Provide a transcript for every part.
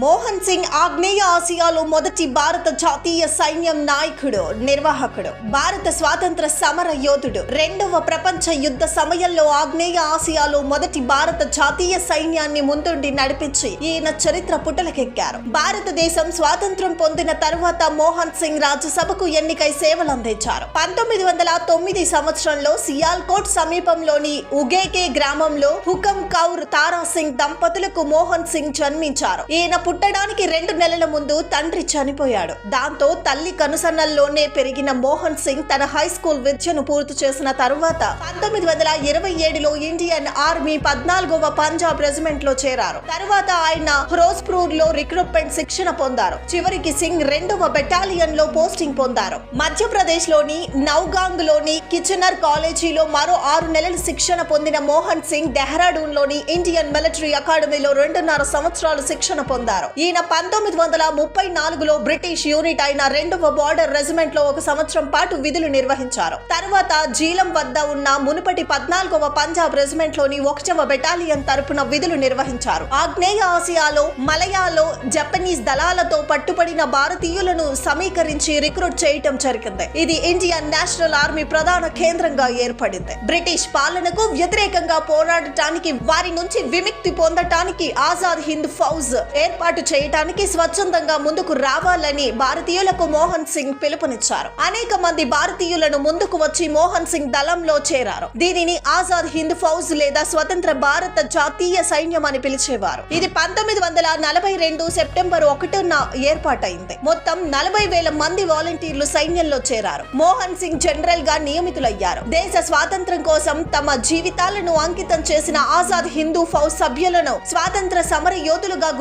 మోహన్ సింగ్ ఆగ్నేయ ఆసియాలో మొదటి భారత జాతీయ సైన్యం నాయకుడు నిర్వాహకుడు భారత స్వాతంత్ర సమర యోధుడు. రెండవ ప్రపంచ యుద్ధ సమయంలో ఆగ్నేయ ఆసియాలో మొదటి భారత జాతీయ సైన్యాన్ని ముందుండి నడిపించి ఈయన చరిత్ర పుటలకెక్కారు. భారతదేశం స్వాతంత్రం పొందిన తర్వాత మోహన్ సింగ్ రాజ్యసభకు ఎన్నికై సేవలు అందించారు పంతొమ్మిది వందల తొమ్మిది సంవత్సరంలో సియాల్కోట్ సమీపంలోని ఉగేకే గ్రామంలో హుకం కౌర్ తారా సింగ్ దంపతులకు మోహన్ సింగ్ జన్మించారు. ఈయన పుట్టడానికి రెండు నెలల ముందు తండ్రి చనిపోయాడు. దాంతో తల్లి కనుసన్నల్లోనే పెరిగిన మోహన్ సింగ్ తన హై స్కూల్ విద్యను పూర్తి చేసిన తరువాత పంతొమ్మిది వందల ఇరవై ఏడులో ఇండియన్ ఆర్మీ పద్నాలుగవ పంజాబ్ రెజిమెంట్లో చేరారు. తరువాత ఆయన హ్రోస్పూర్లో రిక్రూట్మెంట్ శిక్షణ పొందారు. చివరికి సింగ్ రెండవ బెటాలియన్లో పోస్టింగ్ పొందారు. మధ్యప్రదేశ్లోని నౌగాంగ్లోని కిచెనర్ కాలేజీలో మరో ఆరు నెలల శిక్షణ పొందిన మోహన్ సింగ్ డెహ్రాడూన్లోని ఇండియన్ మిలిటరీ అకాడమీలో రెండున్నర సంవత్సరాలు శిక్షణ పొందారు. ఈయన పంతొమ్మిది వందల ముప్పై నాలుగులో బ్రిటిష్ యూనిట్ అయిన రెండవ బార్డర్ రెజిమెంట్లో ఒక సంవత్సరం పాటు విధులు నిర్వహించారు. తర్వాత జీలం వద్ద ఉన్న మునుపటి పద్నాలుగవ పంజాబ్ రెజిమెంట్లోని ఒకటవ బెటాలియన్ తరపున విధులు నిర్వహించారు. ఆగ్నేయ ఆసియాలో మలయాలో జపనీస్ దళాలతో పట్టుబడిన భారతీయులను సమీకరించి రిక్రూట్ చేయటం జరిగింది. ఇది ఇండియన్ నేషనల్ ఆర్మీ ప్రధాన కేంద్రంగా ఏర్పడింది. బ్రిటిష్ పాలనకు వ్యతిరేకంగా పోరాడటానికి వారి నుంచి విముక్తి పొందటానికి ఆజాద్ హింద్ ఫౌజ్ ఏర్పాటు ఏర్పాటు చేయటానికి స్వచ్ఛందంగా ముందుకు రావాలని భారతీయులకు మోహన్ సింగ్ పిలుపునిచ్చారు. అనేక మంది భారతీయులను ముందుకు వచ్చి మోహన్ సింగ్ దళంలో చేరారు. దీనిని ఆజాద్ హింద్ ఫౌజ్ లేదా స్వతంత్ర భారత జాతీయ సైన్యం అని పిలిచేవారు. ఇది పంతొమ్మిది వందల నలభై రెండు సెప్టెంబర్ ఒకటిన ఏర్పాటైంది. మొత్తం నలభై వేల మంది వాలంటీర్లు సైన్యంలో చేరారు. మోహన్ సింగ్ జనరల్గా నియమితులయ్యారు. దేశ స్వాతంత్ర్యం కోసం తమ జీవితాలను అంకితం చేసిన ఆజాద్ హిందూ ఫౌజ్ సభ్యులను స్వాతంత్ర సమర యోధులుగా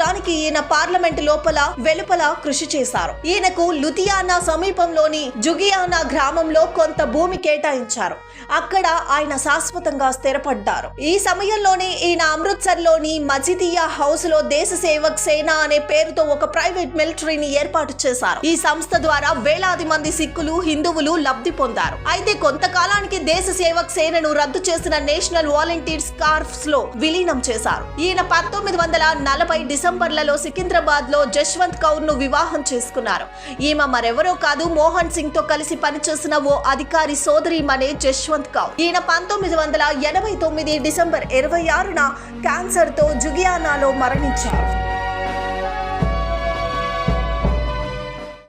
గుర్తించటానికి ఈయన పార్లమెంట్ లోపల వెలుపల కృషి చేశారు. ఈయనకు లుధియానా సమీపంలోని జుగియానా గ్రామంలో కొంత భూమి కేటాయించారు. అక్కడ ఆయన శాశ్వతంగా స్థిరపడ్డారు. ఈ సమయంలోనే ఈయన అమృత్సర్లోని మజిదియా హౌస్లో దేశ సేవక్ సేన అనే పేరుతో ఒక ప్రైవేట్ మిలిటరీని ఏర్పాటు చేశారు. ఈ సంస్థ ద్వారా వేలాది మంది సిక్కులు హిందువులు లబ్ధి పొందారు. అయితే కొంతకాలానికి దేశ సేవక్ సేనను రద్దు చేసిన నేషనల్ వాలంటీర్స్ కార్ప్స్లో విలీనం చేశారు. ఈయన పంతొమ్మిది వందల నలభై డిసెంబర్లలో సికింద్రాబాద్లో జశ్వంత్ కౌర్ను వివాహం చేసుకున్నారు. ఈమె మరెవరో కాదు మోహన్ సింగ్తో కలిసి పనిచేసిన ఓ అధికారి సోదరి మనే జశ్వంత్. కౌర్. ఈయన పంతొమ్మిది వందల ఎనభై తొమ్మిది డిసెంబర్ ఇరవై ఆరున క్యాన్సర్తో జుగియానాలో మరణించారు.